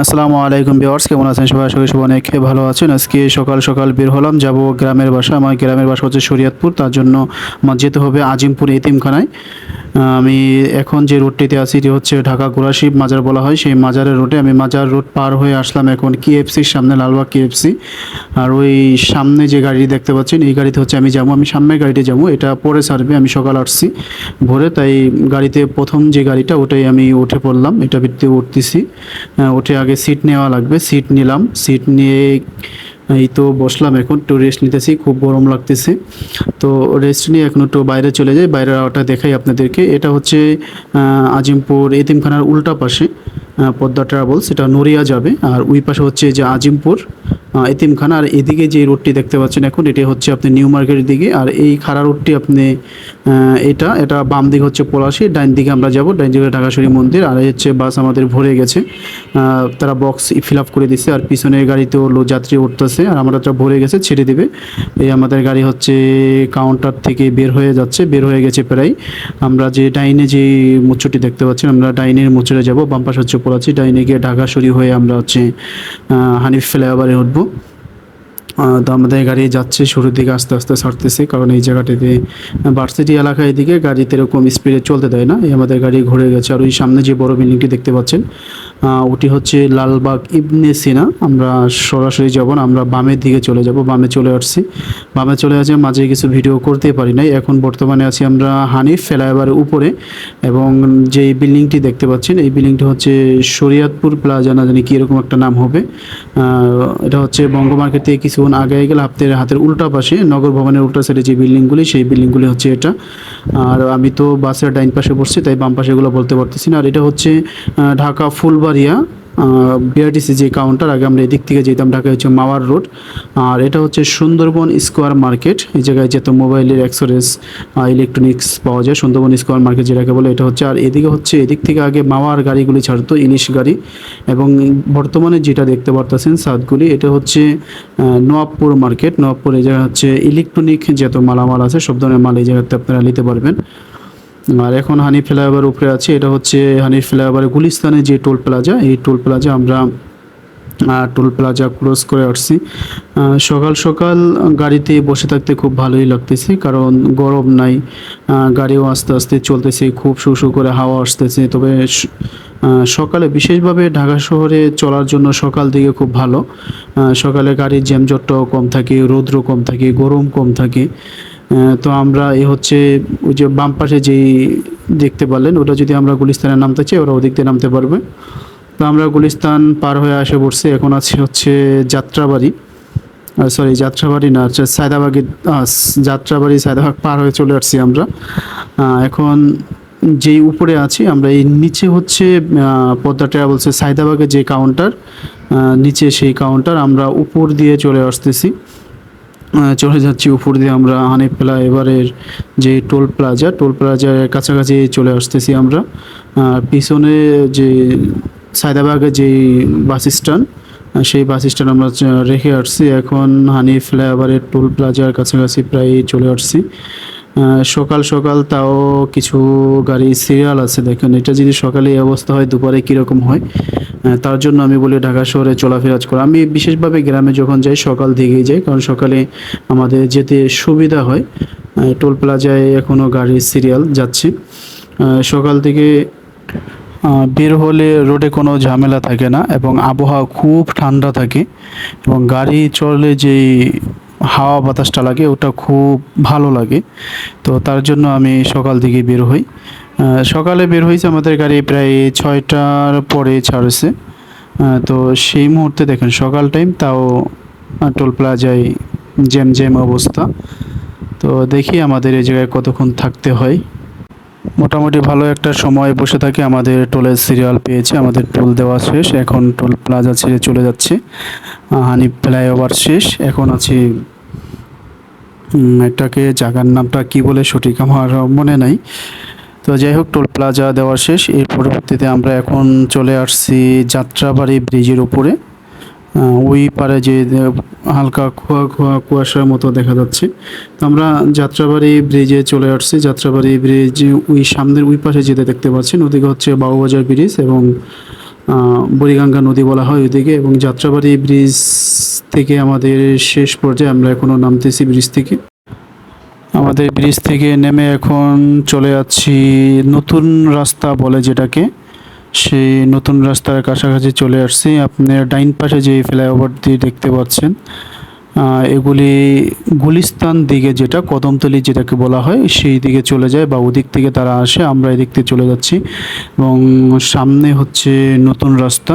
আসসালামু আলাইকুম বিওয়ার্স কেমন আছেন সবাই? আশা করি সবাই অনেক ভালো আছেন। আজকে সকাল সকাল বের হলাম, যাব গ্রামের বাসা। আমার গ্রামের বাসা হচ্ছে শরীয়তপুর, তার জন্য আমার যেতে হবে আজিমপুর এতিমখানায়। আমি এখন যে রোডটিতে আছি, এটি হচ্ছে ঢাকা গোরাশিব মাজার বলা হয়। সেই মাজারের রোডে আমি মাজার রোড পার হয়ে আসলাম এখন কেএফসির সামনে, লালবাগ কেএফসি আর ওই সামনে যে গাড়ি দেখতে পাচ্ছেন, এই গাড়িতে হচ্ছে আমি যাব। আমি সামনের গাড়িতে যাব। এটা পরে ছাড়বে, আমি সকাল আসছি ভোরে। তাই গাড়িতে প্রথম যে গাড়িটা, ওটাই আমি উঠে পড়লাম। এটা ভিত্তিতে উঠতেছি। উঠে আগে সিট নেওয়া লাগবে। সিট নিলাম। সিট নিয়ে এই তো বসলাম এখন, একটু রেস্ট নিতেছি, খুব গরম লাগতেছে। তো রেস্ট নিয়ে এখন একটু বাইরে চলে যাই, বাইরের আওয়াটা দেখাই আপনাদেরকে। এটা হচ্ছে আজিমপুর এতিমখানার উল্টা পাশে। পদ্মা ট্রাভেলস এটা নড়িয়া যাবে। আর ওই পাশে হচ্ছে যে আজিমপুর এতিমখানা, আর এদিকে যে রোডটি দেখতে পাচ্ছেন এখন, এটি হচ্ছে আপনি নিউ মার্কেটের দিকে। আর এই খাড়া রোডটি আপনি এটা এটা বাম দিকে হচ্ছে পলাশি, ডাইন দিকে আমরা যাব, ডাইন দিকে ঢাকাশরী মন্দির, আর হচ্ছে বাস আমাদের ভরে গেছে। তারা বক্স ফিল আপ করে দিচ্ছে আর পিছনের গাড়িতেও লো যাত্রী উঠতেছে, আর আমারটা ভরে গেছে ছেড়ে দিবে। এই আমাদের গাড়ি হচ্ছে কাউন্টার থেকে বের হয়ে যাচ্ছে, বের হয়ে গেছে প্রায়। আমরা যে ডাইনে যে মুচ্ছটি দেখতে পাচ্ছি আমরা ডাইনের মুচ্ছরে যাব, বাম পাশে হচ্ছে পড়াচ্ছি ডাইনে গিয়ে ঢাকা সরি হয়ে আমরা হচ্ছে হানিফ ফ্লাইওভারে উঠবো। তো আমাদের গাড়ি যাচ্ছে, শুরুর দিকে আস্তে আস্তে ছাড়তেছে, কারণ এই জায়গাটিতে ভার্সিটি এলাকায় এদিকে গাড়িতে এরকম স্পিডে চলতে দেয় না। এই আমাদের গাড়ি ঘুরে গেছে, আর ওই সামনে যে বড় বিল্ডিংটি দেখতে পাচ্ছেন ওটি হচ্ছে লালবাগ ইবনে সিনা। আমরা সরাসরি যাব না, আমরা বামের দিকে চলে যাব, বামে চলে আসছি। বামে চলে আসে, মাঝে কিছু ভিডিও করতে পারি নাই। এখন বর্তমানে আছি আমরা হানিফ ফ্লাইওভারের উপরে, এবং যে বিল্ডিংটি দেখতে পাচ্ছেন, এই বিল্ডিংটি হচ্ছে শরিয়াতপুর প্লাজা না জানি কি এরকম একটা নাম হবে। এটা হচ্ছে বঙ্গ মার্কেট থেকে কিছুক্ষণ আগে গেলে হাতের হাতের উল্টা পাশে নগর ভবনের উল্টা সাইডে যে বিল্ডিংগুলি, সেই বিল্ডিংগুলি হচ্ছে এটা। আর আমি তো বাসের ডাইন পাশে বসছি, তাই বাম পাশে এগুলো বলতে পারতেছি না। আর এটা হচ্ছে ঢাকা ফুলবাড়িয়া বিআরটিসি যে কাউন্টার আগে আমরা এদিক থেকে যেতাম ঢাকা হচ্ছে মাওয়ার রোড। আর এটা হচ্ছে সুন্দরবন স্কোয়ার মার্কেট। এই জায়গায় যেত মোবাইলের অ্যাক্সেসরিজ ইলেকট্রনিক্স পাওয়া যায় সুন্দরবন স্কোয়ার মার্কেট যেটাকে বলে এটা হচ্ছে। আর এদিকে হচ্ছে এদিক থেকে আগে মাওয়ার গাড়িগুলি ছাড়তো ইলিশ গাড়ি। এবং বর্তমানে যেটা দেখতে পারতেছেন সাদগুলি এটা হচ্ছে আহ, নওয়াবপুর মার্কেট। নওয়াবপুর এই জায়গায় হচ্ছে ইলেকট্রনিক যত মালামাল আছে সব ধরনের মাল এই জায়গাতে আপনারা নিতে পারবেন। আর এখন হানি ফ্লাইওভার উপরে আছে, এটা হচ্ছে হানি ফ্লাইওভার গুলিস্তানে যে টোল প্লাজা, এই টোল প্লাজা আমরা টোল প্লাজা ক্রস করে আসছি। সকাল সকাল গাড়িতে বসে থাকতে খুব ভালোই লাগতেছে, কারণ গরম নাই গাড়িও আস্তে আস্তে চলতেছে, খুব শু করে হাওয়া আসতেছে। তবে সকালে বিশেষভাবে ঢাকা শহরে চলার জন্য সকাল দিকে খুব ভালো। সকালে গাড়ির জ্যামজটটাও কম থাকে, রৌদ্র কম থাকে, গরম কম থাকে। তো আমরা এ হচ্ছে ওই যে বাম পাশে যেই দেখতে পারলেন ওটা যদি আমরা গুলিস্তানে নামতে চাই ওরা ওদিক দিয়ে নামতে পারবে। তো আমরা গুলিস্তান পার হয়ে আসে পড়ছি এখন আছে হচ্ছে যাত্রাবাড়ি। সরি যাত্রাবাড়ি না হচ্ছে সায়দাবাগের আহ, যাত্রাবাড়ি সায়দাবাগ পার হয়ে চলে আসছি আমরা। এখন যেই উপরে আছি আমরা এই নিচে হচ্ছে পদ্মা ট্রাভেলসে সায়দাবাগের যে কাউন্টার নিচে সেই কাউন্টার আমরা উপর দিয়ে চলে আসতেছি। চলে যাচ্ছি উপর দিয়ে আমরা হানিফেলা এবারের যে টোল প্লাজা, টোল প্লাজার কাছাকাছি চলে আসতেছি আমরা। পিছনে যে সায়দাবাগের যে বাস স্ট্যান্ড সেই বাস স্ট্যান্ড আমরা রেখে আসছি। এখন হানি ফ্লাইওভারের টোল প্লাজার কাছাকাছি প্রায় চলে আসছি। সকাল সকাল তাও কিছু গাড়ি সিরিয়াল আছে, দেখেন। এটা যদি সকালে এই অবস্থা হয়, দুপুরে কীরকম হয়? তার জন্য আমি বলি ঢাকা শহরে চলাফেরা করা। আমি বিশেষভাবে গ্রামে যখন যাই, সকাল দিকেই যাই, কারণ সকালে আমাদের যেতে সুবিধা হয়। টোল প্লাজায় এখনও গাড়ির সিরিয়াল যাচ্ছে। সকাল থেকে বের হলে রোডে কোনো ঝামেলা থাকে না এবং আবহাওয়া খুব ঠান্ডা থাকে এবং গাড়ি চললে যেই হাওয়া বাতাসটা লাগে, ওটা খুব ভালো লাগে। তো তার জন্য আমি সকাল দিকে বের হই। সকালে বের হয়েছে, আমাদের গাড়ি প্রায় ছয়টার পরে ছাড়ছে। তো সেই মুহূর্তে দেখেন সকাল টাইম তাও টোল প্লাজায় জ্যাম জ্যাম অবস্থা। তো দেখি আমাদের এই জায়গায় কতক্ষণ থাকতে হয়। মোটামুটি ভালো একটা সময় বসে থাকে, আমাদের টোলের সিরিয়াল পেয়েছে, আমাদের টোল দেওয়া শেষ, এখন টোল প্লাজা ছেড়ে চলে যাচ্ছে। হানি ফ্লাইওভার শেষ, এখন আছে এটাকে জায়গার নামটা কি বলে সঠিক আমার মনে নাই। তো যাই হোক, টোল প্লাজা দেওয়া শেষ। এর পরবর্তীতে আমরা এখন চলে আসছি যাত্রাবাড়ি ব্রিজের উপরে। ওই পারে যে হালকা খোয়া খোয়া কুয়াশার মতো দেখা যাচ্ছে। তো আমরা যাত্রাবাড়ি ব্রিজে চলে আসছি। যাত্রাবাড়ি ব্রিজ ওই সামনের ওই পাশে যেতে দেখতে পাচ্ছেন, ওদিকে হচ্ছে বাবুবাজার ব্রিজ এবং বুড়িগঙ্গা নদী বলা হয় ওইদিকে এবং যাত্রাবাড়ি ব্রিজ থেকে আমাদের শেষ পর্যায়ে আমরা এখনও নামতেছি ব্রিজ থেকে। আমাদের ব্রিজ থেকে নেমে এখন চলে যাচ্ছি নতুন রাস্তা বলে যেটাকে। সেই নতুন রাস্তার কাছাকাছি চলে আসছি। আপনার ডাইন পাশে যে দিয়ে দেখতে পাচ্ছেন এগুলি গুলিস্তান দিকে যেটা, কদমতলি যেটাকে বলা হয়, সেই দিকে চলে যায় বা ওদিক থেকে তারা আসে, আমরা এদিক থেকে চলে যাচ্ছি। এবং সামনে হচ্ছে নতুন রাস্তা।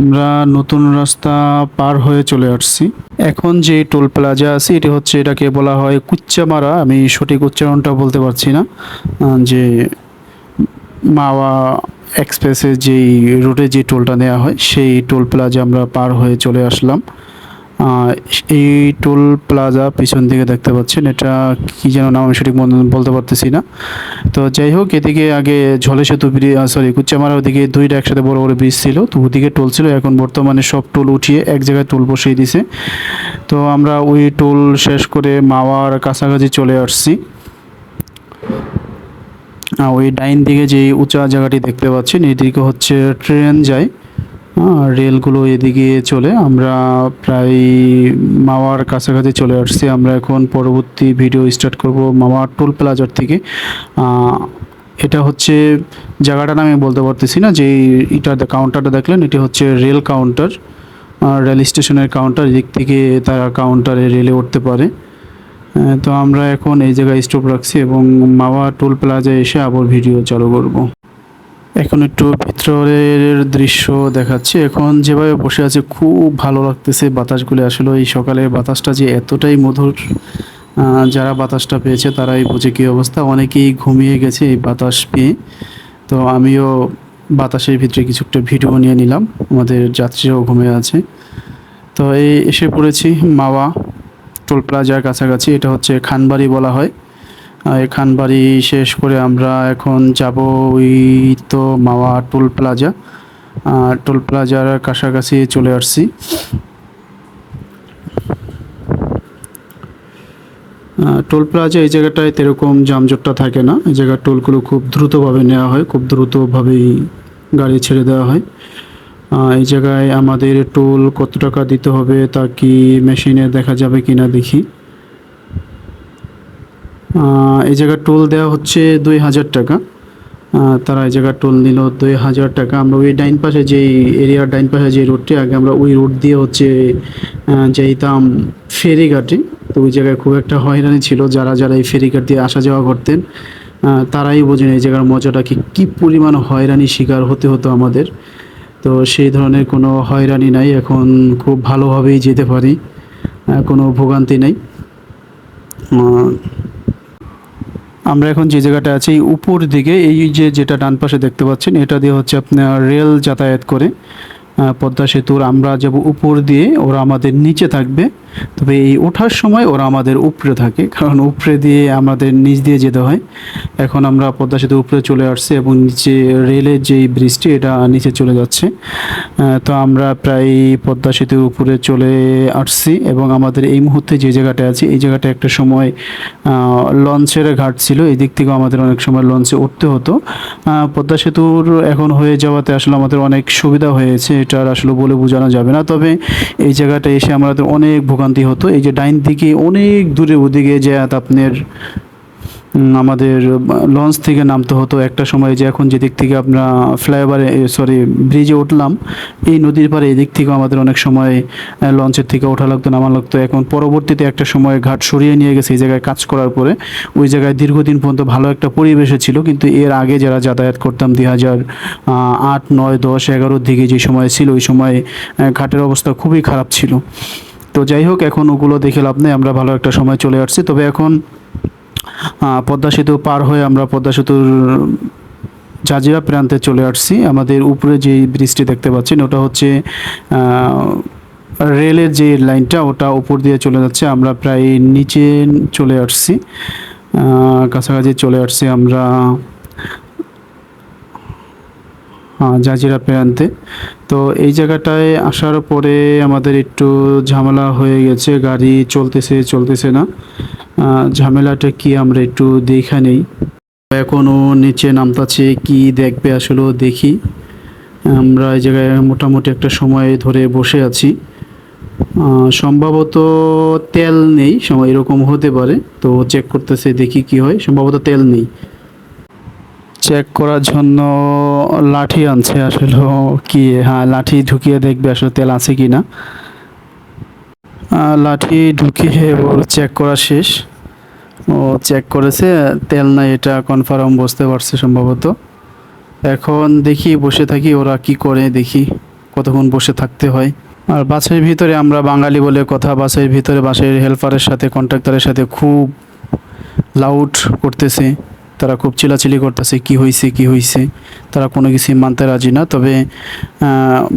আমরা নতুন রাস্তা পার হয়ে চলে আসছি। এখন যে টোল প্লাজা আছে, এটি হচ্ছে এটাকে বলা হয় কুচ্চামারা। আমি সঠিক উচ্চারণটা বলতে পারছি না যে মাওয়া এক্সপ্রেসের যেই রুটে যে টোলটা নেওয়া হয়, সেই টোল প্লাজা আমরা পার হয়ে চলে আসলাম। এই টোল প্লাজা পিছন দিকে দেখতে পাচ্ছেন, এটা কি যেন নাম আমি সঠিক বলতে পারতেছি না। তো যাই হোক, এদিকে আগে ঝলে সেতু ব্রিজ সরি কুচ্চামারা ওদিকে দুইটা একসাথে বড় বড় ব্রিজ ছিল, তো ওদিকে টোল ছিল, এখন বর্তমানে সব টোল উঠিয়ে এক জায়গায় টোল বসিয়ে দিছে। তো আমরা ওই টোল শেষ করে মাওয়ার কাছাকাছি চলে আসছি। ওই ডাইন দিকে যে উঁচা জায়গাটি দেখতে পাচ্ছেন, এদিকে হচ্ছে ট্রেন যায়। রেলগুলো এদিকে চলে। আমরা প্রায় মাওয়ার কাছাকাছি চলে আসছি। আমরা এখন পরবর্তী ভিডিও স্টার্ট করব মাওয়ার টোল প্লাজার থেকে। এটা হচ্ছে জায়গাটার আমি বলতে পারতেছি না, যে এটা কাউন্টারটা দেখলেন, এটি হচ্ছে রেল কাউন্টার রেল স্টেশনের কাউন্টার এদিক থেকে তারা কাউন্টারে রেলে উঠতে পারে। তো আমরা এখন এই জায়গায় স্টপ রাখছি এবং মাওয়া টোল প্লাজায় এসে আবার ভিডিও চালু করব। এখন একটু ভিতরের দৃশ্য দেখাচ্ছি। এখন যেভাবে বসে আছে, খুব ভালো লাগতেছে বাতাসগুলি। আসলে এই সকালে বাতাসটা যে এতটাই মধুর যারা বাতাসটা পেয়েছে তারাই বোঝে কী অবস্থা। অনেকেই ঘুমিয়ে গেছে এই বাতাস পেয়ে। তো আমিও বাতাসের ভিতরে কিছু একটা ভিডিও নিয়ে নিলাম। আমাদের যাত্রীরাও ঘুমিয়ে আছে। তো এই এসে পড়েছি মাওয়া টোল প্লাজার কাছাকাছি, এটা হচ্ছে খানবাড়ি বলা হয়। এই খানবাড়ি শেষ করে আমরা এখন যাব ওই তো মাওয়া টোল প্লাজা। টোল প্লাজার কাছাকাছি চলে আসছি। টোল প্লাজা এই জায়গাটায় এরকম যানজটটা থাকে না। এই জায়গার টোলগুলো খুব দ্রুতভাবে নেওয়া হয়, খুব দ্রুতভাবেই গাড়ি ছেড়ে দেওয়া হয়। এই জায়গায় আমাদের টোল কত টাকা দিতে হবে তা কি মেশিনে দেখা যাবে কিনা দেখি। এই জায়গায় টোল দেওয়া হচ্ছে দুই হাজার টাকা। তারা এই জায়গায় টোল নিল দুই হাজার টাকা। আমরা ওই ডাইন পাশে যেই এরিয়ার ডাইন পাশে যে রোডটি আগে আমরা ওই রোড দিয়ে হচ্ছে আহ, যাইতাম ফেরিঘাটে। তো ওই জায়গায় খুব একটা হয়রানি ছিল যারা যারা এই ফেরিঘাট দিয়ে আসা যাওয়া করতেন। তারাই বোঝেন এই জায়গার মজাটা কি কী পরিমাণ হয়রানি শিকার হতে হতো আমাদের। তো সেই ধরনের কোনো হয়রানি নাই। এখন খুব ভালোভাবেই যেতে পারি। কোনো ভোগান্তি নেই। আমরা এখন যে জায়গাটা আছি উপর দিকে, এই যে যেটা ডান পাশে দেখতে পাচ্ছেন, এটা দিয়ে হচ্ছে আপনার রেল যাতায়াত করে। পদ্মা সেতুর আমরা যাব উপর দিয়ে, ওরা আমাদের নিচে থাকবে। তবে এই ওঠার সময় ওরা আমাদের উপরে থাকে, কারণ উপরে দিয়ে আমাদের নিচ দিয়ে যেতে হয়। এখন আমরা পদ্মা সেতু উপরে চলে আসছি এবং নিচে রেলের যেই ব্রিজটি, এটা নিচে চলে যাচ্ছে। তো আমরা প্রায় পদ্মা সেতুর উপরে চলে আসছি এবং আমাদের এই মুহূর্তে যে জায়গাটা আছে, এই জায়গাটা একটা সময় লঞ্চের ঘাট ছিল। এই দিক থেকেও আমাদের অনেক সময় লঞ্চে উঠতে হতো। পদ্মা সেতুর এখন হয়ে যাওয়াতে আসলে আমাদের অনেক সুবিধা হয়েছে এটা আসলে বলে বোঝানো যাবে না। তবে এই জায়গাটা এসে আমাদের অনেক ভোগান্তি হতো। এই যে ডাইন দিকে অনেক দূরে ওদিকে যে আপনার আমাদের লঞ্চ থেকে নামতে হতো। একটা সময় যে এখন যেদিক থেকে আমরা ফ্লাইওভারে সরি, ব্রিজে উঠলাম, এই নদীর পারে এদিক থেকেও আমাদের অনেক সময় লঞ্চের থেকে ওঠা লাগতো, নামা লাগতো। এখন পরবর্তীতে একটা সময় ঘাট সরিয়ে নিয়ে গেছে এই জায়গায় কাজ করার পরে। ওই জায়গায় দীর্ঘদিন পর্যন্ত ভালো একটা পরিবেশে ছিল, কিন্তু এর আগে যারা যাতায়াত করতাম দুই হাজার আট, নয়, দশ, এগারোর দিকে যে সময় ছিল, ওই সময় ঘাটের অবস্থা খুবই খারাপ ছিল। তো যাই হোক, এখন ওগুলো দেখে লাভ নেই, আমরা ভালো একটা সময় চলে আসছি। তবে এখন পদ্মা সেতু পার হয়ে আমরা পদ্মা সেতুর জাজিরা প্রান্তে চলে আসছি। আমাদের উপরে যে ব্রিজটি দেখতে পাচ্ছেন, ওটা হচ্ছে রেলের যে লাইনটা, ওটা উপর দিয়ে চলে যাচ্ছে। আমরা প্রায় নিচে চলে আসছি কাছাকাছি চলে আসছি আমরা। জাজিরা প্রান্তে তো এই জায়গাটায় আসার পরে আমাদের একটু ঝামেলা হয়ে গেছে, গাড়ি চলতেছে চলতেছে না। ঝামেলাটা কি আমরা একটু দেখা নেই। এখনও নিচে নামতাছে, কি দেখবে আসলে দেখি। আমরা এই জায়গায় মোটামুটি একটা সময় ধরে বসে আছি। সম্ভবত তেল নেই, সময় এরকম হতে পারে। তো চেক করতেছে, দেখি কি হয়। সম্ভবত তেল নেই। চেক করার জন্য লাঠি আনছে আসলে কি হ্যাঁ লাঠি ঢুকিয়ে দেখবে আসলে তেল আছে কি না লাঠি ঢুকিয়ে চেক করা শেষ। ও চেক করেছে, তেল নাই, এটা কনফার্ম বুঝতে পারছে সম্ভবত। এখন দেখি বসে থাকি, ওরা কি করে দেখি, কতক্ষণ বসে থাকতে হয়। আর বাসের ভিতরে আমরা বাঙালি বলে কথা, বাসের ভিতরে বাসের হেল্পারের সাথে কন্ট্রাক্টরের সাথে খুব লাউড করতেছে। তারা খুব চিলাচিলি করতেছে, কি হয়েছে কি হয়েছে তারা কোনো কিছুই মানতে রাজি না। তবে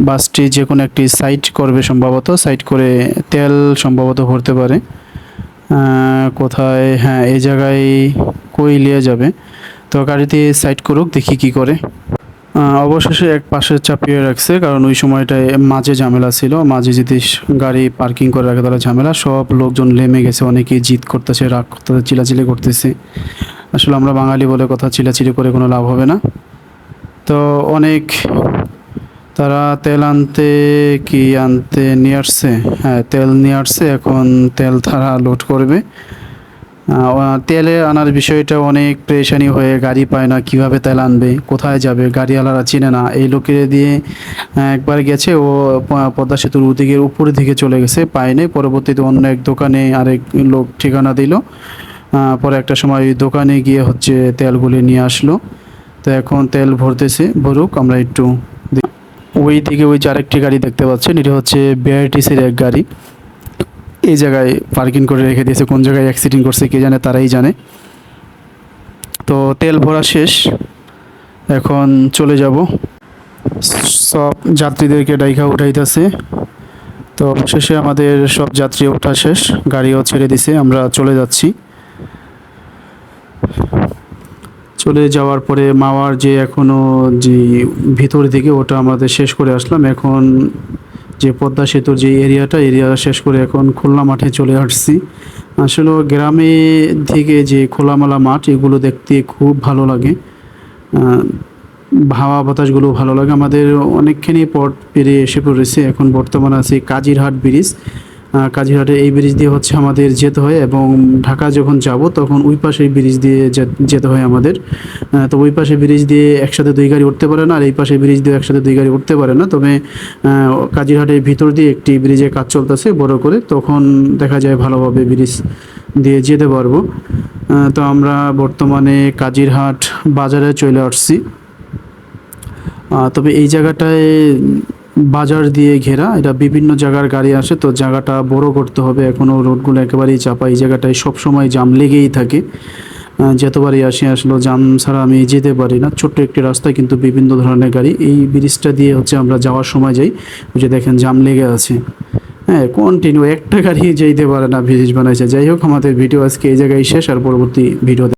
বাসটি যে কোনো একটি সাইড করবে সম্ভবত। সাইড করে তেল সম্ভবত ভরতে পারে। কোথায়? হ্যাঁ এই জায়গায় কই লিয়ে যাবে। তো গাড়িতে সাইড করুক, দেখি কি করে। অবশেষে এক পাশে চাপিয়ে রাখছে, কারণ ওই সময়টায় মাঝে ঝামেলা ছিল। মাঝে যদি গাড়ি পার্কিং করে রাখে, তাহলে ঝামেলা। সব লোকজন লেমে গেছে, অনেকেই জিদ করতেছে, রাগ করতেছে, চিলাচিলি করতেছে। আসলে আমরা বাঙালি বলে কথা চিলাচিলি করে কোনো লাভ হবে না। তো অনেক তারা তেল আনতে কি আনতে নিয়ে আসছে? হ্যাঁ তেল নিয়ে আসছে, এখন তেল তারা লোড করবে। তেলে আনার বিষয়টা অনেক প্রেশানি হয়ে গাড়ি পায় না, কীভাবে তেল আনবে, কোথায় যাবে, গাড়িওয়ালারা চিনে না। এই লোকের দিয়ে একবার গেছে, ও পদ্মা সেতুর দিকের উপরের দিকে চলে গেছে পায়নি পরবর্তীতে অন্য এক দোকানে আরেক লোক ঠিকানা দিল। পরে একটা সময় দোকানে গিয়ে হচ্ছে তেলগুলি নিয়ে আসলো। তো এখন তেল ভরতেছে, ভরুক, আমরা একটু। ওই দিকে ওই যে আরেকটি গাড়ি দেখতে পাচ্ছেন, এটা হচ্ছে বিআরটিসির এক গাড়ি। এই জায়গায় পার্কিং করে রেখে দিয়েছে, কোন জায়গায় অ্যাক্সিডেন্ট করছে কে জানে, তারাই জানে। তো তেল ভরা শেষ, এখন চলে যাব। সব যাত্রীদেরকে ডাইকা উঠাইতেছে। তো অবশেষে আমাদের সব যাত্রী ওঠা শেষ, গাড়িও ছেড়ে দিছে, আমরা চলে যাচ্ছি। চলে যাওয়ার পরে মাওয়ার যে এখনও যে ভিতর দিকে ওটা আমাদের শেষ করে আসলাম। এখন যে পদ্মা সেতুর যে এরিয়াটা, এরিয়া শেষ করে এখন খুলনা মাঠে চলে আসছি। আসলে গ্রামে থেকে যে খোলামেলা মাঠ, এগুলো দেখতে খুব ভালো লাগে। হাওয়া বাতাসগুলো ভালো লাগে। আমাদের অনেকখানি পথ পেরিয়ে এসে পড়েছে। এখন বর্তমানে আছে কাজিরহাট ব্রিজ। কাজিরহাটে এই ব্রিজ দিয়ে হচ্ছে আমাদের যেতে হয় এবং ঢাকা যখন যাব, তখন ওই পাশে ব্রিজ দিয়ে যেতে হয় আমাদের। তো ওই পাশে ব্রিজ দিয়ে একসাথে দুই গাড়ি উঠতে পারে না, আর এই পাশে ব্রিজ দিয়ে একসাথে দুই গাড়ি উঠতে পারে না। তবে কাজিরহাটের ভিতর দিয়ে একটি ব্রিজে কাজ চলতেছে বড় করে। তখন দেখা যায় ভালোভাবে ব্রিজ দিয়ে যেতে পারব। তো আমরা বর্তমানে কাজিরহাট বাজারে চলে আসছি। তবে এই জায়গাটায় বাজার দিয়ে ঘেরা, এটা বিভিন্ন জায়গার গাড়ি আসে, তো জায়গাটা বড় করতে হবে। এখনও রোডগুলো একেবারেই চাপা, এই জায়গাটায় সবসময় জাম লেগেই থাকে। যতবারই আসি আসলো জাম ছাড়া আমি যেতে পারি না। ছোট্ট একটি রাস্তায় কিন্তু বিভিন্ন ধরনের গাড়ি। এই ব্রিজটা দিয়ে হচ্ছে আমরা যাওয়ার সময় যাই। ওই যে দেখেন জাম লেগে আছে। হ্যাঁ কন্টিনিউ একটা গাড়ি যেতে পারে না, ব্রিজ বানাইছে। যাই হোক, আমাদের ভিডিও আজকে এই জায়গায় শেষ, আর পরবর্তী ভিডিও